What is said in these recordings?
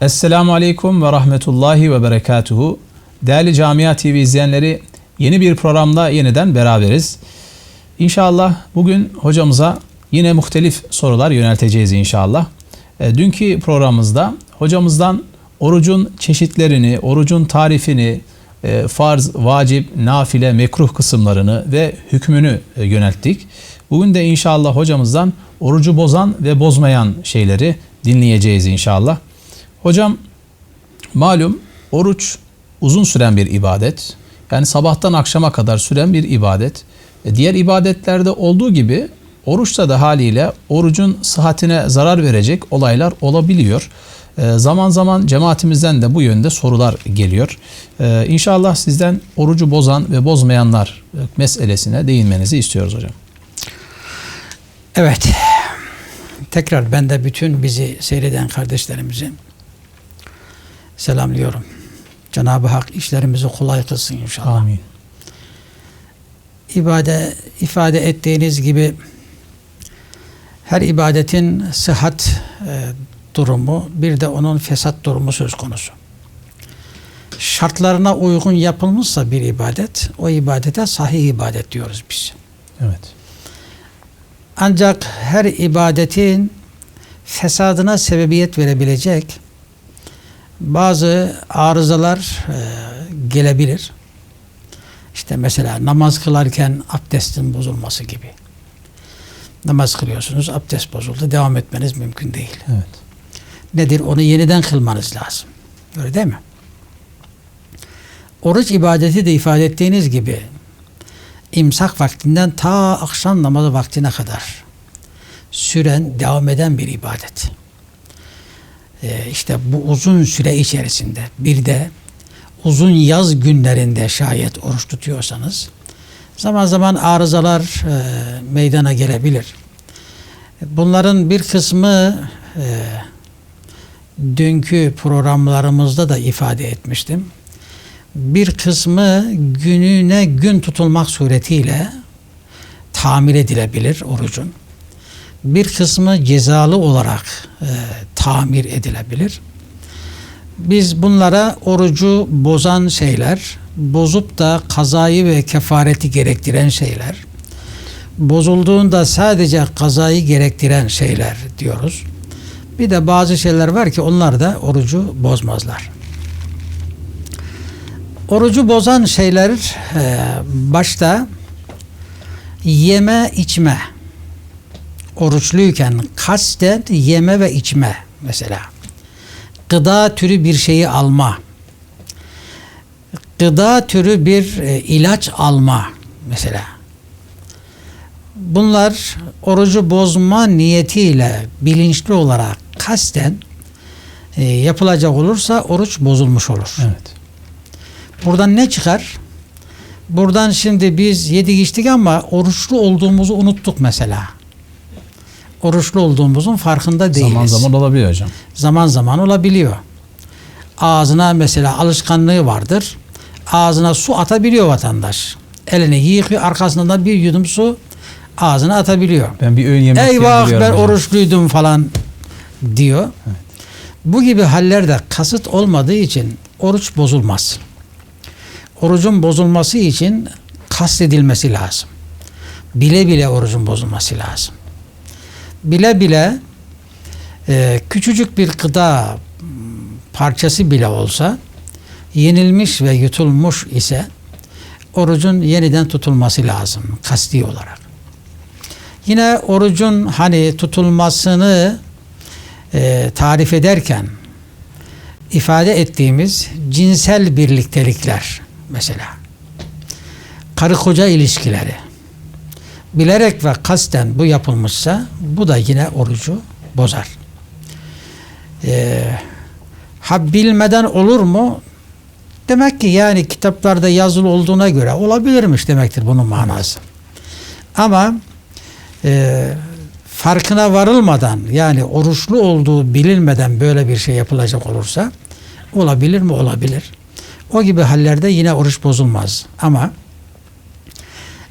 Esselamu Aleyküm ve Rahmetullahi ve Berekatuhu. Değerli Camia TV izleyenleri yeni bir programda yeniden beraberiz. İnşallah bugün hocamıza yine muhtelif sorular yönelteceğiz inşallah. E, dünkü programımızda hocamızdan orucun çeşitlerini, orucun tarifini, e, farz, vacip, nafile, mekruh kısımlarını ve hükmünü e, yönelttik. Bugün de inşallah hocamızdan orucu bozan ve bozmayan şeyleri dinleyeceğiz inşallah. Hocam malum oruç uzun süren bir ibadet. Yani sabahtan akşama kadar süren bir ibadet. E, diğer ibadetlerde olduğu gibi oruçta da haliyle orucun sıhhatine zarar verecek olaylar olabiliyor. E, zaman zaman cemaatimizden de bu yönde sorular geliyor. E, inşallah sizden orucu bozan ve bozmayanlar e, meselesine değinmenizi istiyoruz hocam. Evet. Tekrar ben de bütün bizi seyreden kardeşlerimizi selamlıyorum. Cenab-ı Hak işlerimizi kolay kılsın inşallah. Amin. İbade, ifade ettiğiniz gibi her ibadetin sıhhat e, durumu bir de onun fesat durumu söz konusu. Şartlarına uygun yapılmışsa bir ibadet, o ibadete sahih ibadet diyoruz biz. Evet. Ancak her ibadetin fesadına sebebiyet verebilecek bazı arızalar e, gelebilir. İşte mesela namaz kılarken abdestin bozulması gibi. Namaz kılıyorsunuz, abdest bozuldu, devam etmeniz mümkün değil. Evet. Nedir? Onu yeniden kılmanız lazım. Öyle değil mi? Oruç ibadeti de ifade ettiğiniz gibi imsak vaktinden ta akşam namazı vaktine kadar süren, devam eden bir ibadet. Ee, işte bu uzun süre içerisinde bir de uzun yaz günlerinde şayet oruç tutuyorsanız zaman zaman arızalar e, meydana gelebilir. Bunların bir kısmı e, dünkü programlarımızda da ifade etmiştim. Bir kısmı gününe gün tutulmak suretiyle tamir edilebilir orucun. Bir kısmı cezalı olarak e, tamir edilebilir. Biz bunlara orucu bozan şeyler, bozup da kazayı ve kefareti gerektiren şeyler, bozulduğunda sadece kazayı gerektiren şeyler diyoruz. Bir de bazı şeyler var ki onlar da orucu bozmazlar. Orucu bozan şeyler e, başta yeme içme. Oruçluyken kasten yeme ve içme mesela. Gıda türü bir şeyi alma. Gıda türü bir e, ilaç alma mesela. Bunlar orucu bozma niyetiyle bilinçli olarak kasten e, yapılacak olursa oruç bozulmuş olur. Evet. Buradan ne çıkar? Buradan şimdi biz yedik içtik ama oruçlu olduğumuzu unuttuk mesela. Oruçlu olduğumuzun farkında değiliz. Zaman zaman olabiliyor hocam. Zaman zaman olabiliyor. Ağzına mesela alışkanlığı vardır. Ağzına su atabiliyor vatandaş. Elini yıkıyor arkasından da bir yudum su ağzına atabiliyor. Ben bir öğün yemek Eyvah ben hocam. oruçluydum falan diyor. Bu gibi hallerde kasıt olmadığı için oruç bozulmaz. Orucun bozulması için kastedilmesi lazım. Bile bile orucun bozulması lazım. Bile bile e, küçücük bir gıda parçası bile olsa yenilmiş ve yutulmuş ise orucun yeniden tutulması lazım kasti olarak. Yine orucun hani tutulmasını e, tarif ederken ifade ettiğimiz cinsel birliktelikler mesela karı koca ilişkileri bilerek ve kasten bu yapılmışsa bu da yine orucu bozar. E, ha bilmeden olur mu? Demek ki yani kitaplarda yazılı olduğuna göre olabilirmiş demektir bunun manası. Ama e, farkına varılmadan yani oruçlu olduğu bilinmeden böyle bir şey yapılacak olursa olabilir mi? Olabilir. O gibi hallerde yine oruç bozulmaz. Ama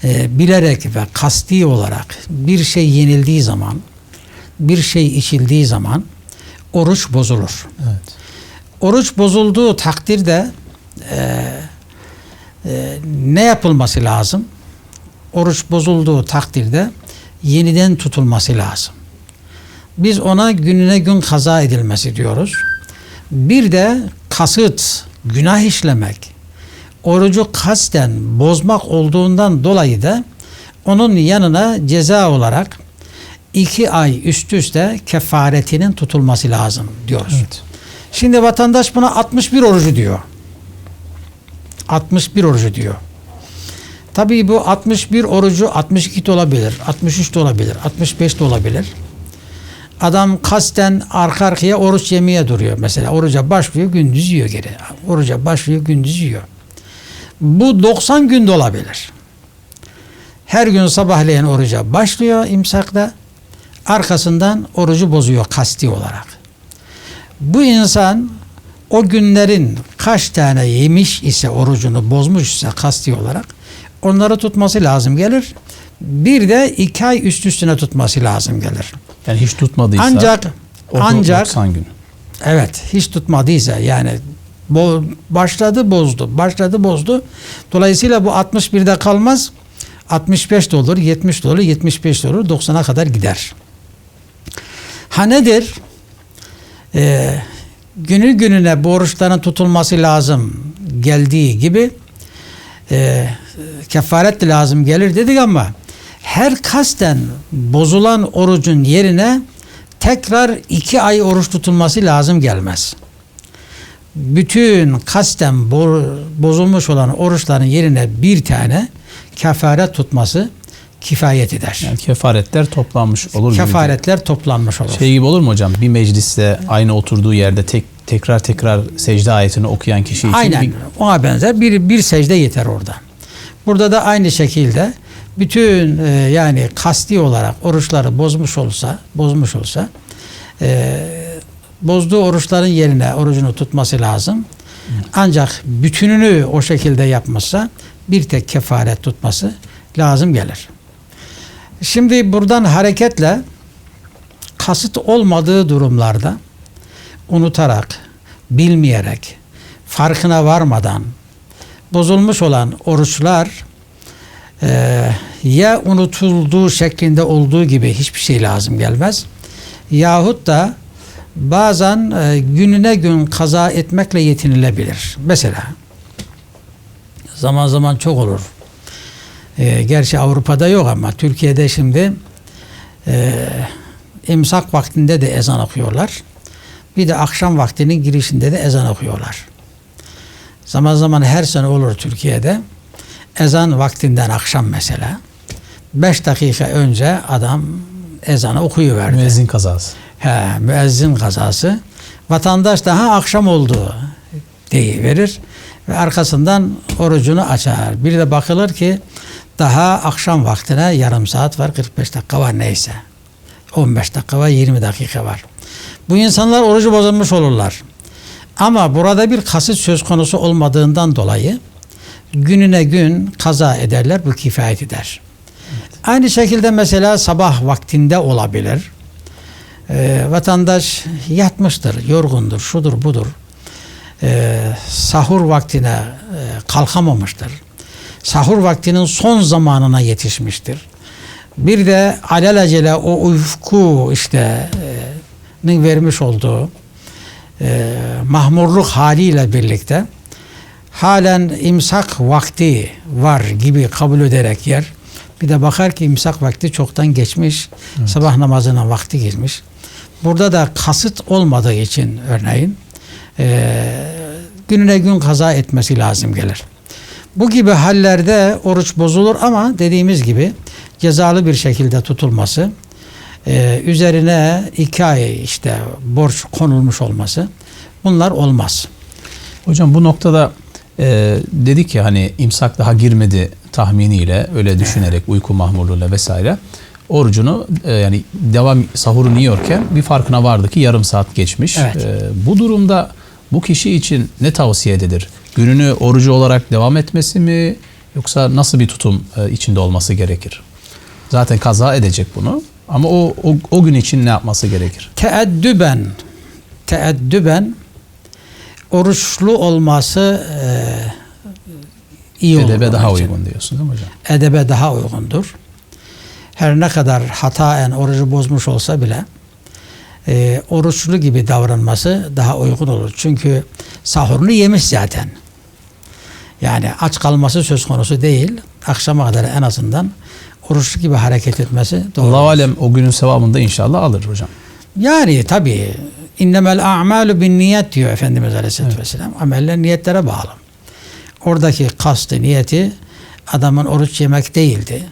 e, bilerek ve kasti olarak bir şey yenildiği zaman, bir şey içildiği zaman oruç bozulur. Evet. Oruç bozulduğu takdirde e, e, ne yapılması lazım? Oruç bozulduğu takdirde yeniden tutulması lazım. Biz ona gününe gün kaza edilmesi diyoruz. Bir de kasıt, günah işlemek, orucu kasten bozmak olduğundan dolayı da onun yanına ceza olarak iki ay üst üste kefaretinin tutulması lazım diyoruz. Evet. Şimdi vatandaş buna 61 orucu diyor. 61 orucu diyor. Tabii bu 61 orucu 62 de olabilir, 63 de olabilir, 65 de olabilir. Adam kasten arka arkaya oruç yemeye duruyor mesela. Oruca başlıyor, gündüz yiyor geri. Oruca başlıyor, gündüz yiyor. Bu 90 günde olabilir. Her gün sabahleyin oruca başlıyor imsakta. Arkasından orucu bozuyor kasti olarak. Bu insan o günlerin kaç tane yemiş ise orucunu bozmuş ise kasti olarak onları tutması lazım gelir. Bir de iki ay üst üstüne tutması lazım gelir. Yani hiç tutmadıysa Ancak ancak 90 gün. Evet, hiç tutmadıysa yani bo- başladı bozdu, başladı bozdu. Dolayısıyla bu 61'de kalmaz. 65 de olur, 70 de olur, 75 de olur, 90'a kadar gider. Ha nedir? Ee, günü gününe bu oruçların tutulması lazım geldiği gibi e, kefaret de lazım gelir dedik ama her kasten bozulan orucun yerine tekrar iki ay oruç tutulması lazım gelmez. Bütün kasten bo- bozulmuş olan oruçların yerine bir tane kefaret tutması kifayet eder. Yani kefaretler toplanmış olur gibi. Kefaretler toplanmış olur. Şey gibi olur mu hocam? Bir mecliste aynı oturduğu yerde tek tekrar tekrar secde ayetini okuyan kişi için Aynen. bir- Ona benzer bir bir secde yeter orada. Burada da aynı şekilde bütün e, yani kasti olarak oruçları bozmuş olsa, bozmuş olsa e, bozduğu oruçların yerine orucunu tutması lazım. Ancak bütününü o şekilde yapmazsa bir tek kefaret tutması lazım gelir. Şimdi buradan hareketle kasıt olmadığı durumlarda unutarak, bilmeyerek, farkına varmadan bozulmuş olan oruçlar eee, ya unutulduğu şeklinde olduğu gibi hiçbir şey lazım gelmez yahut da bazen e, gününe gün kaza etmekle yetinilebilir. Mesela zaman zaman çok olur. E, gerçi Avrupa'da yok ama Türkiye'de şimdi e, imsak vaktinde de ezan okuyorlar. Bir de akşam vaktinin girişinde de ezan okuyorlar. Zaman zaman her sene olur Türkiye'de. Ezan vaktinden akşam mesela. Beş dakika önce adam ezanı okuyuverdi. müezzin kazası. He, müezzin kazası. Vatandaş daha akşam oldu deyiverir ve arkasından orucunu açar. Bir de bakılır ki daha akşam vaktine yarım saat var, 45 dakika var neyse. 15 dakika var, 20 dakika var. Bu insanlar orucu bozulmuş olurlar. Ama burada bir kasıt söz konusu olmadığından dolayı gününe gün kaza ederler, bu kifayet eder. Aynı şekilde mesela sabah vaktinde olabilir. Ee, vatandaş yatmıştır, yorgundur, şudur budur. Ee, sahur vaktine e, kalkamamıştır. Sahur vaktinin son zamanına yetişmiştir. Bir de alelacele o uyku işte e, vermiş olduğu e, mahmurluk haliyle birlikte halen imsak vakti var gibi kabul ederek yer. Bir de bakar ki imsak vakti çoktan geçmiş. Sabah namazına vakti girmiş. Burada da kasıt olmadığı için örneğin e, gününe gün kaza etmesi lazım gelir. Bu gibi hallerde oruç bozulur ama dediğimiz gibi cezalı bir şekilde tutulması, e, üzerine iki ay işte borç konulmuş olması bunlar olmaz. Hocam bu noktada e, dedik ki hani imsak daha girmedi tahminiyle öyle düşünerek uyku mahmurluğuyla vesaire orucunu e, yani devam sahurunu yiyorken bir farkına vardı ki yarım saat geçmiş. Evet. E, bu durumda bu kişi için ne tavsiye edilir? Gününü orucu olarak devam etmesi mi yoksa nasıl bir tutum e, içinde olması gerekir? Zaten kaza edecek bunu ama o, o, o gün için ne yapması gerekir? Teeddüben teeddüben oruçlu olması e, iyi olur. Edebe daha için. uygun diyorsun değil mi hocam? Edebe daha uygundur. Her ne kadar hataen orucu bozmuş olsa bile e, oruçlu gibi davranması daha uygun olur. Çünkü sahurunu yemiş zaten. Yani aç kalması söz konusu değil. Akşama kadar en azından oruçlu gibi hareket etmesi doğru. Allah alem o günün sevabını da inşallah alır hocam. Yani tabii innemel a'malu bin niyet diyor Efendimiz Aleyhisselatü Vesselam. Ameller niyetlere bağlı. Oradaki kastı, niyeti adamın oruç yemek değildi.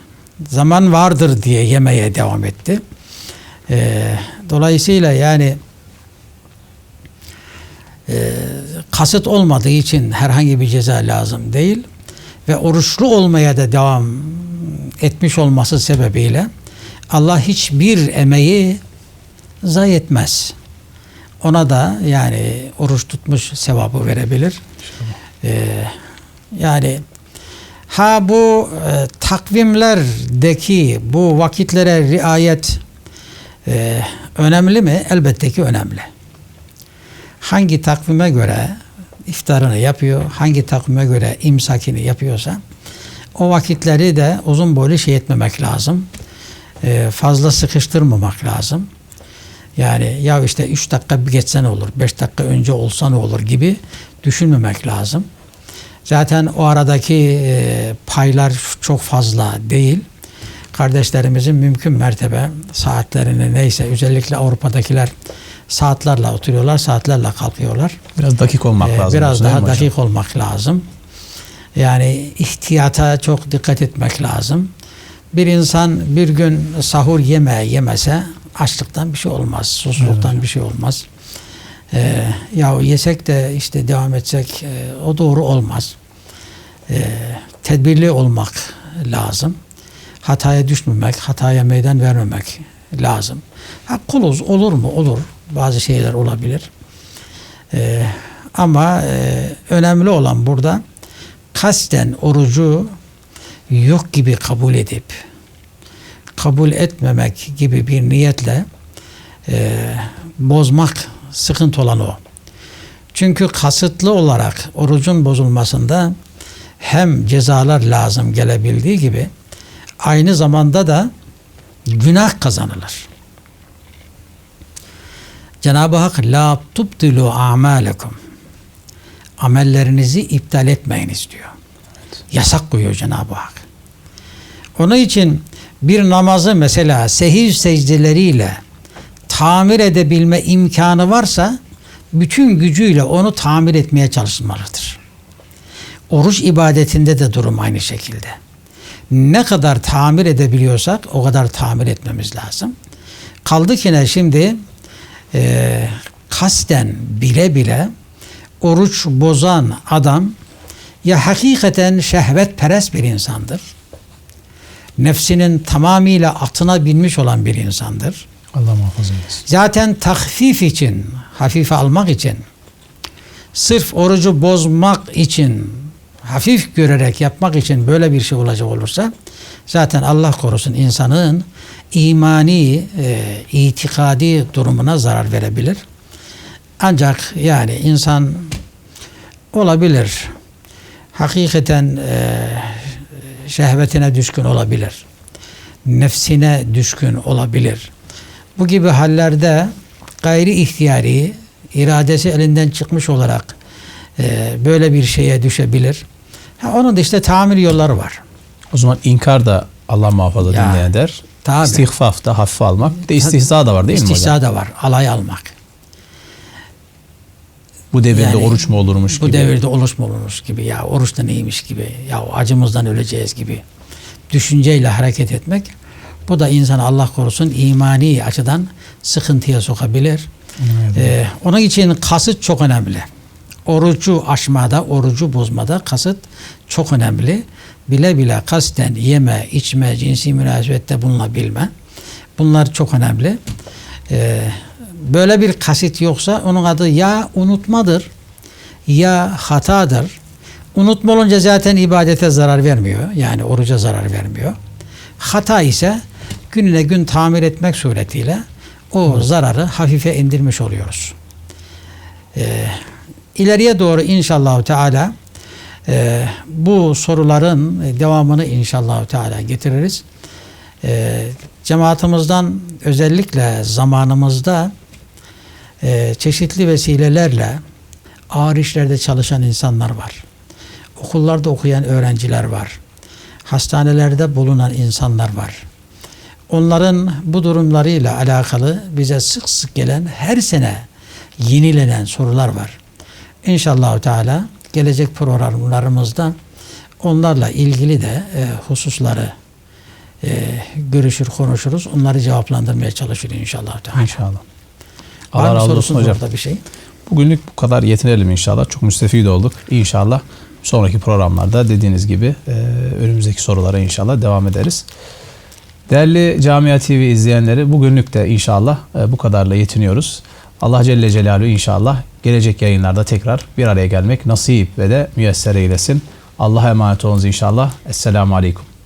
Zaman vardır diye yemeye devam etti. Ee, dolayısıyla yani e, kasıt olmadığı için herhangi bir ceza lazım değil ve oruçlu olmaya da devam etmiş olması sebebiyle Allah hiçbir emeği zayi etmez. Ona da yani oruç tutmuş sevabı verebilir. Ee, yani ha bu e, takvimlerdeki bu vakitlere riayet e, önemli mi? Elbette ki önemli. Hangi takvime göre iftarını yapıyor, hangi takvime göre imsakini yapıyorsa o vakitleri de uzun boylu şey etmemek lazım. E, fazla sıkıştırmamak lazım. Yani ya işte 3 dakika bir geçse ne olur, 5 dakika önce olsa ne olur gibi düşünmemek lazım. Zaten o aradaki e, paylar çok fazla değil. Kardeşlerimizin mümkün mertebe saatlerini neyse özellikle Avrupa'dakiler saatlerle oturuyorlar, saatlerle kalkıyorlar. Biraz dakik olmak Ee, lazım. Biraz daha mi hocam? dakik olmak lazım. Yani ihtiyata çok dikkat etmek lazım. Bir insan bir gün sahur yeme yemese açlıktan bir şey olmaz, susuzluktan bir şey olmaz. Ee, ya yesek de işte devam etsek e, o doğru olmaz. Ee, tedbirli olmak lazım. Hataya düşmemek, hataya meydan vermemek lazım. Ha, kuluz olur mu? Olur. Bazı şeyler olabilir. Ee, ama e, önemli olan burada kasten orucu yok gibi kabul edip kabul etmemek gibi bir niyetle e, bozmak sıkıntı olan o. Çünkü kasıtlı olarak orucun bozulmasında hem cezalar lazım gelebildiği gibi aynı zamanda da günah kazanılır. Cenab-ı Hak la tubdilu a'malekum amellerinizi iptal etmeyiniz diyor. Yasak koyuyor Cenab-ı Hak. Onun için bir namazı mesela sehiv secdeleriyle tamir edebilme imkanı varsa bütün gücüyle onu tamir etmeye çalışmalıdır. Oruç ibadetinde de durum aynı şekilde. Ne kadar tamir edebiliyorsak o kadar tamir etmemiz lazım. Kaldı ki ne şimdi e, kasten bile bile oruç bozan adam ya hakikaten şehvet perest bir insandır. Nefsinin tamamıyla atına binmiş olan bir insandır. Allah muhafaza eylesin. Zaten tahfif için, hafife almak için, sırf orucu bozmak için, hafif görerek yapmak için böyle bir şey olacak olursa, zaten Allah korusun insanın imani, e, itikadi durumuna zarar verebilir. Ancak yani insan olabilir. Hakikaten e, şehvetine düşkün olabilir. Nefsine düşkün olabilir. Bu gibi hallerde gayri ihtiyari, iradesi elinden çıkmış olarak e, böyle bir şeye düşebilir. Ha, onun da işte tamir yolları var. O zaman inkar da Allah muhafaza Ya, dinleyen der. tabii. İstihfaf da hafife almak. Bir de istihza da var değil mi hocam? İstihza da var. Alay almak. Bu devirde Yani oruç mu olurmuş Bu gibi. devirde oruç mu olurmuş gibi ya oruç da neymiş gibi ya acımızdan öleceğiz gibi düşünceyle hareket etmek bu da insanı Allah korusun imani açıdan sıkıntıya sokabilir. Ee, onun için kasıt çok önemli. Orucu aşmada, orucu bozmada kasıt çok önemli. Bile bile kasten yeme, içme, cinsi münasebette bulunabilme. Bunlar çok önemli. Ee, böyle bir kasıt yoksa onun adı ya unutmadır ya hatadır. Unutma olunca zaten ibadete zarar vermiyor. Yani oruca zarar vermiyor. Hata ise gününe gün tamir etmek suretiyle o zararı hafife indirmiş oluyoruz. Ee, ileriye doğru inşallah Teala e, bu soruların devamını inşallah Teala getiririz. E, cemaatimizden özellikle zamanımızda e, çeşitli vesilelerle ağır işlerde çalışan insanlar var. Okullarda okuyan öğrenciler var. Hastanelerde bulunan insanlar var. Onların bu durumlarıyla alakalı bize sık sık gelen her sene yenilenen sorular var. İnşallah Teala gelecek programlarımızda onlarla ilgili de e, hususları e, görüşür konuşuruz. Onları cevaplandırmaya çalışır inşallah Teala. İnşallah. Allah mı razı olsun hocam. bir şey? Bugünlük bu kadar yetinelim inşallah. Çok müstefid olduk. İnşallah sonraki programlarda dediğiniz gibi e, önümüzdeki sorulara inşallah devam ederiz. Değerli Camia TV izleyenleri bugünlük de inşallah e, bu kadarla yetiniyoruz. Allah Celle Celaluhu inşallah gelecek yayınlarda tekrar bir araya gelmek nasip ve de müyesser eylesin. Allah'a emanet olunuz inşallah. Esselamu Aleyküm.